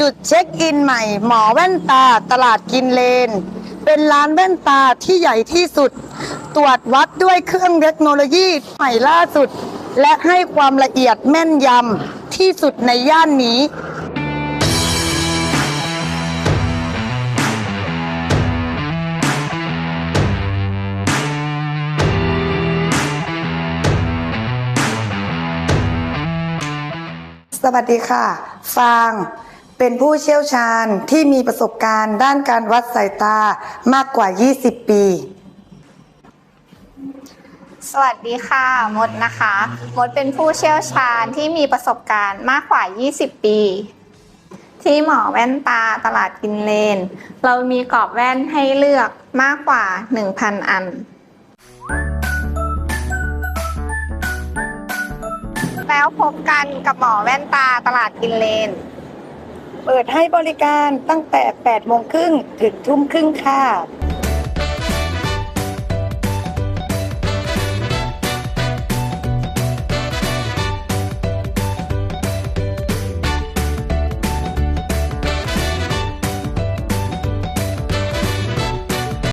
จุดเช็คอินใหม่ หมอแว่นตาตลาดกินเลน เป็นร้านแว่นตาที่ใหญ่ที่สุด ตรวจวัดด้วยเครื่องเทคโนโลยีใหม่ล่าสุด และให้ความละเอียดแม่นยำที่สุดในย่านนี้สวัสดีค่ะ ฟาง เป็นผู้เชี่ยวชาญที่มีประสบการณ์ด้านการวัดสายตามากกว่า 20 ปี สวัสดีค่ะ มดนะคะ มดเป็นผู้เชี่ยวชาญที่มีประสบการณ์มากกว่า 20 ปี ที่หมอแว่นตาตลาดกินเลน เรามีกรอบแว่นให้เลือกมากกว่า 1,000 อันแล้วพบกันกับหมอแว่นตาตลาดกินเลน เปิดให้บริการตั้งแต่8โมงครึ่งถึงทุ่มครึ่งค่ะ